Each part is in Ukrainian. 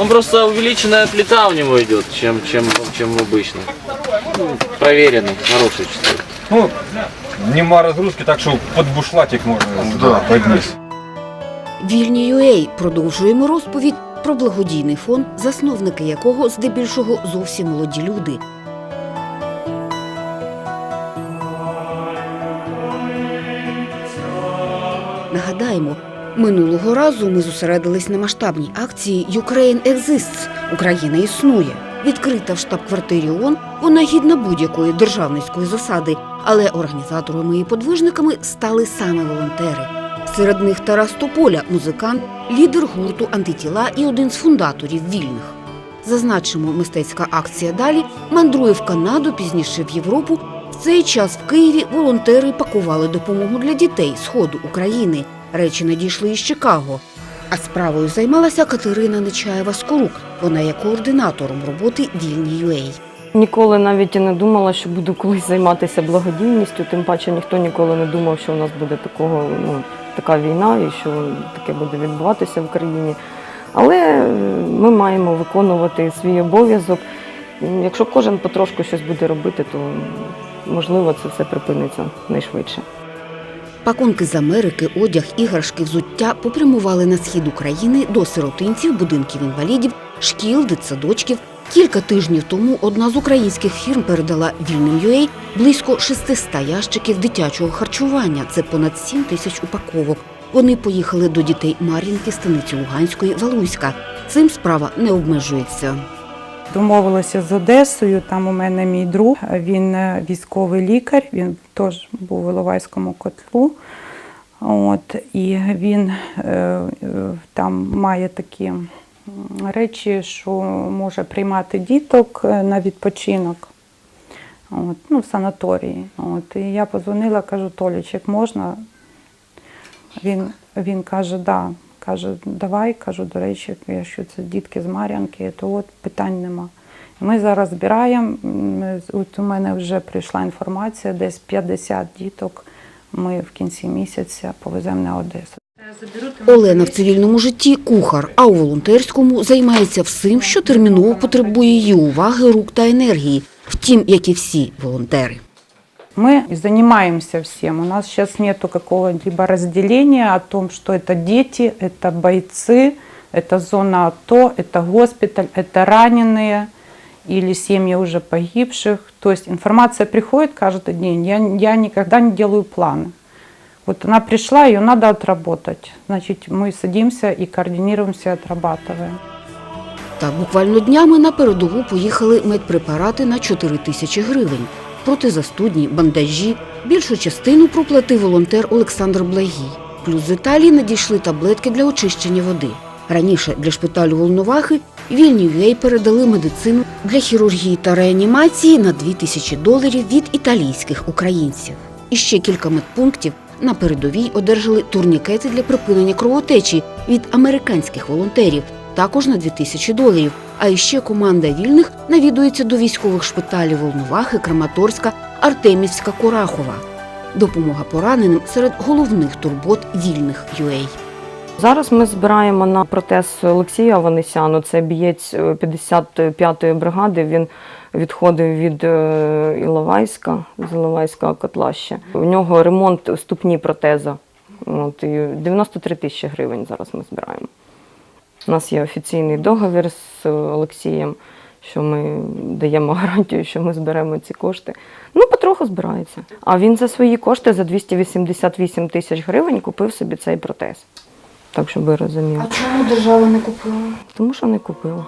Он просто увеличенная плита у него идет, чем, чем, чем обычно. Ну, проверенный, хороший чистый. Ну, нема розгрузки, так що під бушлатик можна Да. підніс. Вільні UA продовжуємо розповідь про благодійний фонд, засновники якого здебільшого зовсім молоді люди. Нагадаємо, минулого разу ми зосередились на масштабній акції Ukraine Exists – Україна існує. Відкрита в штаб-квартирі ООН, вона гідна будь-якої державницької засади, але організаторами і подвижниками стали саме волонтери. Серед них Тарас Тополя, музикант, лідер гурту антитіла і один з фундаторів вільних. Зазначимо, мистецька акція далі мандрує в Канаду, пізніше в Європу. В цей час в Києві волонтери пакували допомогу для дітей сходу України. Речі надійшли із Чикаго. А справою займалася Катерина Нечаєва Скорук. Вона є координатором роботи Вільні UA. Ніколи навіть і не думала, що буду колись займатися благодійністю. Тим паче ніхто ніколи не думав, що у нас буде такого, ну, така війна і що таке буде відбуватися в країні. Але е, ми маємо виконувати свій обов'язок. Якщо кожен потрошку щось буде робити, то можливо це все припиниться найшвидше. Пакунки з Америки, одяг, іграшки, взуття попрямували на схід України до сиротинців, будинків інвалідів, шкіл, дитсадочків. Кілька тижнів тому одна з українських фірм передала вільним UA близько 600 ящиків дитячого харчування. Це понад 7 тисяч упаковок. Вони поїхали до дітей Мар'їнки, станиці Луганської, Валуйська. Цим справа не обмежується. Домовилася з Одесою. Там у мене мій друг. Він е, військовий лікар. Він теж був у Іловайському котлу. От, і він е, е, там має такі речі, що може приймати діток е, на відпочинок. От, ну, в санаторії. От, і я позвонила, кажу, Толічик, можна? Він, він каже, да. Каже, давай, кажу, до речі, якщо це дітки з Мар'янки, то от питань нема. Ми зараз збираємо. От у мене вже прийшла інформація, десь 50 діток ми в кінці місяця повеземо на Одесу. Олена в цивільному житті кухар, а у волонтерському займається всім, що терміново потребує її уваги, рук та енергії. Втім, як і всі волонтери. Мы занимаемся всем. У нас сейчас нету какого-либо разделения о том, что это дети, это бойцы, это зона АТО, это госпиталь, это раненые или семьи уже погибших. То есть информация приходит каждый день. Я, я никогда не делаю планы. Вот она пришла, ее надо отработать. Значит, мы садимся и координируемся, отрабатываем. Та буквально днями на передову поїхали медпрепарати на 4 тисячі гривень. Протизастудні, бандажі. Більшу частину проплатив волонтер Олександр Благій. Плюс з Італії надійшли таблетки для очищення води. Раніше для шпиталю Волновахи вільні UA передали медицину для хірургії та реанімації на 2 тисячі доларів від італійських українців. І ще кілька медпунктів на передовій одержали турнікети для припинення кровотечі від американських волонтерів, також на 2 тисячі доларів. А іще команда вільних навідується до військових шпиталів Волновахи, Краматорська, Артемівська, Курахова. Допомога пораненим серед головних турбот вільних UA. Зараз ми збираємо на протез Олексія Аванесяну. Це бієць е, 55-ї бригади. Він відходив від е, Іловайська, з Іловайського котла ще. У нього ремонт ступні протеза. От, і 93 тисячі гривень зараз ми збираємо. У нас є офіційний договір з Олексієм, що ми даємо гарантію, що ми зберемо ці кошти. Ну, потроху збирається. А він за свої кошти за 288 тисяч гривень купив собі цей протез. Так, щоб ви розуміли. чому держава не купила? Тому що не купила.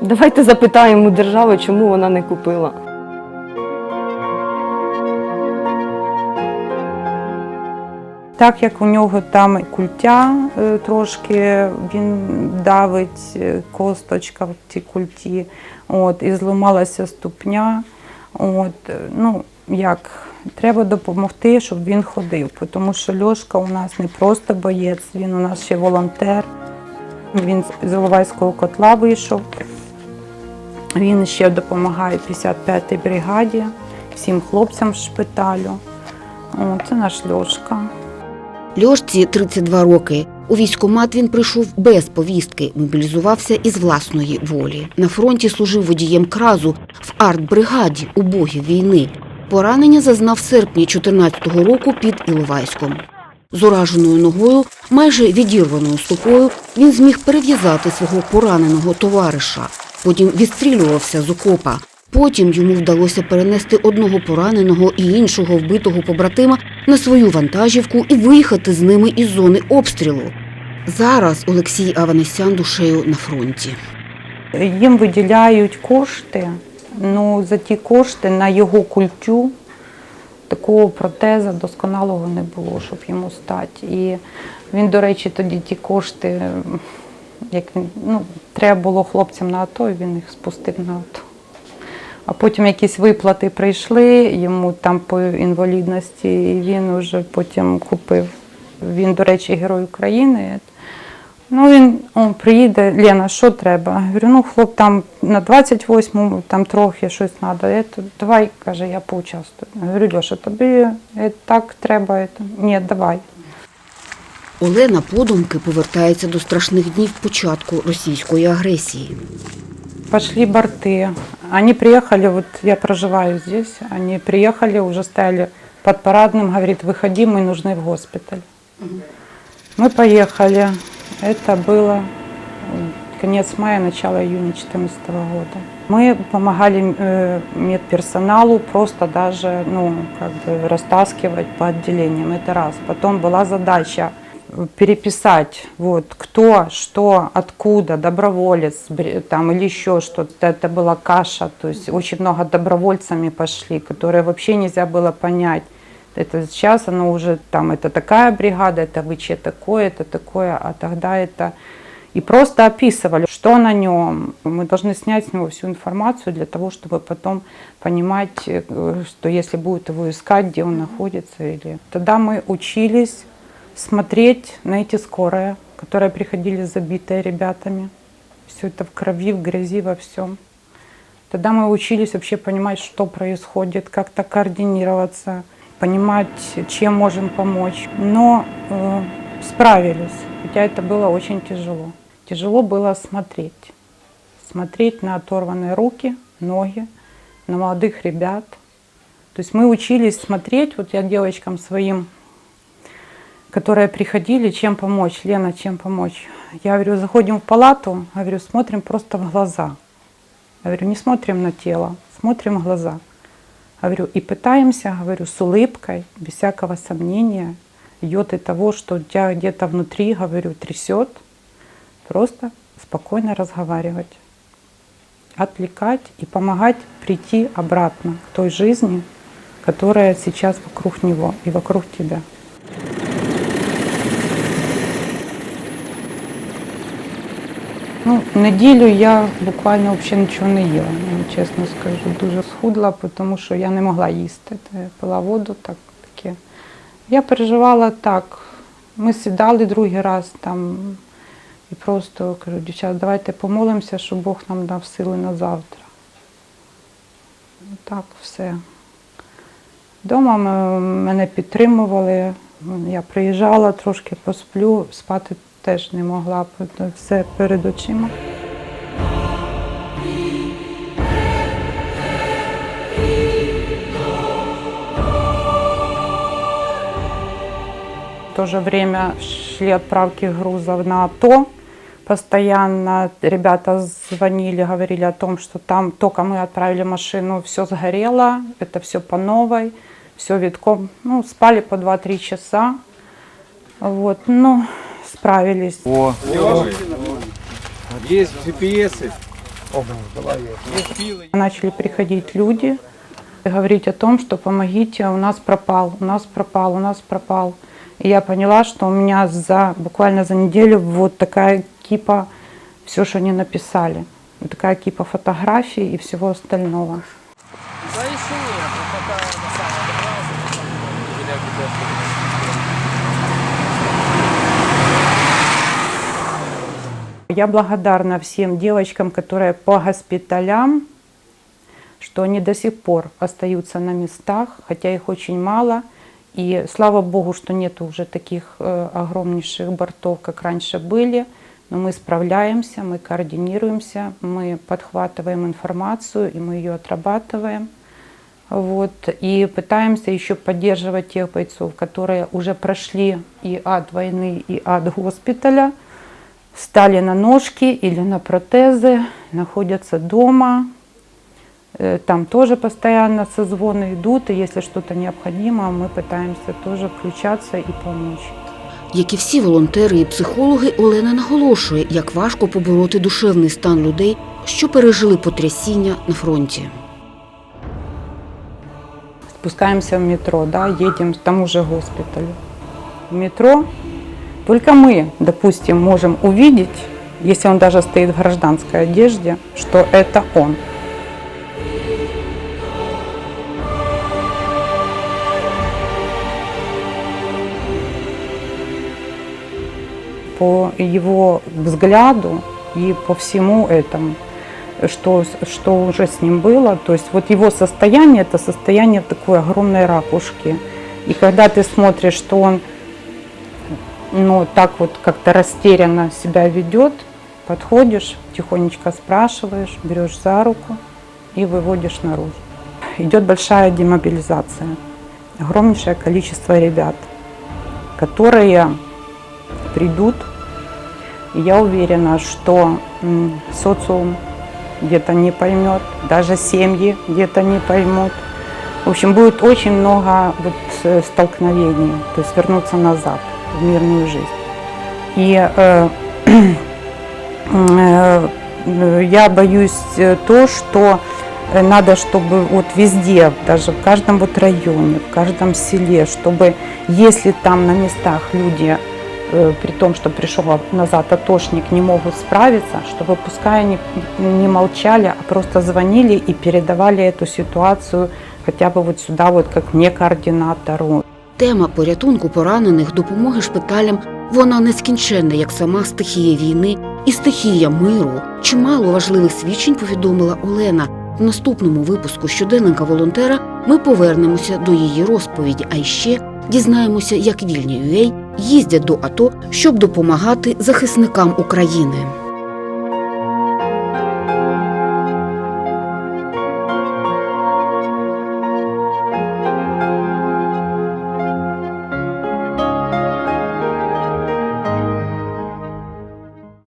Давайте запитаємо у держави, чому вона не купила. Так як у нього там культя е, трошки, він давить е, косточка в тій культі, от, і зламалася ступня. От, е, ну, як, треба допомогти, щоб він ходив, тому що Льошка у нас не просто боєць, він у нас ще волонтер. Він з- Іловайського котла вийшов. Він ще допомагає 55-й бригаді, всім хлопцям з шпиталю. О, це наш Льошка. Льошці 32 роки. У військкомат він прийшов без повістки, мобілізувався із власної волі. На фронті служив водієм кразу в артбригаді у богів війни. Поранення зазнав в серпні 14-го року під Іловайськом. З ураженою ногою, майже відірваною стопою, він зміг перев'язати свого пораненого товариша. Потім відстрілювався з окопа. Потім йому вдалося перенести одного пораненого і іншого вбитого побратима на свою вантажівку і виїхати з ними із зони обстрілу. Зараз Олексій Аванесян душею на фронті. Їм виділяють кошти, ну за ті кошти на його культю такого протеза досконалого не було, щоб йому стати. І він, до речі, тоді ті кошти, як ну, треба було хлопцям на АТО, і він їх спустив на АТО. А потім якісь виплати прийшли йому там по інвалідності, і він вже потім купив. Він, до речі, герой України. Ну, він о, приїде, Лена, що треба? Я говорю, ну, хлоп, там на 28-му там трохи щось треба. Я, давай, каже, я поучаствую. Я говорю, Льоша, тобі е, так треба. е. Ні, давай. Олена подумки повертається до страшних днів початку російської агресії. Пошли борты. Они приехали, вот я проживаю здесь, они приехали, уже стояли под парадным, говорит, выходи, мы нужны в госпиталь. Мы поехали. Это было конец мая, начало июня 2014 года. Мы помогали э, медперсоналу просто даже, ну, как бы растаскивать по отделениям. Это раз. Потом была задача переписать, вот, кто, что, откуда, доброволец, бр- там, или еще что-то. Это была каша, то есть очень много добровольцами пошли, которые вообще нельзя было понять. Это сейчас оно уже там, это такая бригада, это ВЧ такое, это такое, а тогда это... И просто описывали, что на нем. Мы должны снять с него всю информацию для того, чтобы потом понимать, э, что если будет его искать, где он находится. Или... Тогда мы учились смотреть на эти скорые, которые приходили забитые ребятами. Все это в крови, в грязи, во всем. Тогда мы учились вообще понимать, что происходит, как-то координироваться, понимать, чем можем помочь. Но э, справились, хотя это было очень тяжело. Тяжело было смотреть. Смотреть на оторванные руки, ноги, на молодых ребят. То есть мы учились смотреть, вот я девочкам своим, которые приходили, чем помочь, Лена, чем помочь. Я говорю, заходим в палату, говорю, смотрим просто в глаза. Я говорю, не смотрим на тело, смотрим в глаза. Говорю, и пытаемся, говорю, с улыбкой, без всякого сомнения, йоты того, что у тебя где-то внутри, говорю, трясет, просто спокойно разговаривать, отвлекать и помогать прийти обратно к той жизни, которая сейчас вокруг него и вокруг тебя. Неділю я буквально взагалі нічого не їла, чесно скажу. Дуже схудла, тому що я не могла їсти. Я пила воду, так, таке. Я переживала так. Ми сідали другий раз там і просто кажу, дівчата, давайте помолимося, щоб Бог нам дав сили на завтра. Так, все. Дома мене підтримували. Я приїжджала, трошки посплю, спати теж не могла, бо все перед очима. В то же время шли отправки грузов на АТО. Постоянно ребята звонили, говорили о том, что там только мы отправили машину, все сгорело, это все по новой, все витком. Ну, спали по 2-3 часа. Вот, ну, справились. О, есть GPS. Начали приходить люди и говорить о том, что помогите, у нас пропал, у нас пропал, у нас пропал. И я поняла, что у меня за буквально за неделю вот такая кипа, все, что они написали. Вот такая кипа фотографий и всего остального. Я благодарна всем девочкам, которые по госпиталям, что они до сих пор остаются на местах, хотя их очень мало, И слава богу, что нет уже таких э, огромнейших бортов, как раньше были. Но мы справляемся, мы координируемся, мы подхватываем информацию, и мы ее отрабатываем. Вот, и пытаемся еще поддерживать тех бойцов, которые уже прошли и ад войны, и ад госпиталя, встали на ножки или на протезы, находятся дома. Э, Там тоже постоянно созвоны идут, и если что-то необходимо, мы пытаемся тоже включаться и помочь. Як і всі волонтери і психологи, Олена наголошує, як важко побороти душевний стан людей, що пережили потрясіння на фронті. спускаемся в метро, да, едем к тому же госпиталю. В метро только мы, допустим, можем увидеть, если он даже стоит в гражданской одежде, что это он. По его взгляду и по всему этому что, что уже с ним было. То есть вот его состояние, это состояние такой огромной ракушки. И когда ты смотришь, что он ну, так вот как-то растерянно себя ведет, подходишь, тихонечко спрашиваешь, берешь за руку и выводишь наружу. Идет большая демобилизация. Огромнейшее количество ребят, которые придут. И я уверена, что социум где-то не поймет, даже семьи где-то не поймут. В общем, будет очень много вот э, столкновений, то есть вернуться назад в мирную жизнь. И э, э, я боюсь э, то, что э, надо, чтобы вот везде, даже в каждом вот районе, в каждом селе, чтобы если там на местах люди э, при том, что пришел назад атошник, не могут справиться, чтобы пускай они не молчали, а просто звонили и передавали эту ситуацию хотя бы вот сюда, вот как мне координатору. Тема порятунку поранених, допомоги шпиталям вона нескінченна, як сама стихія війни і стихія миру. Чимало важливих свідчень повідомила Олена. В наступному випуску щоденника волонтера ми повернемося до її розповіді, а ще дізнаємося, як вільні UA їздять до АТО, щоб допомагати захисникам України.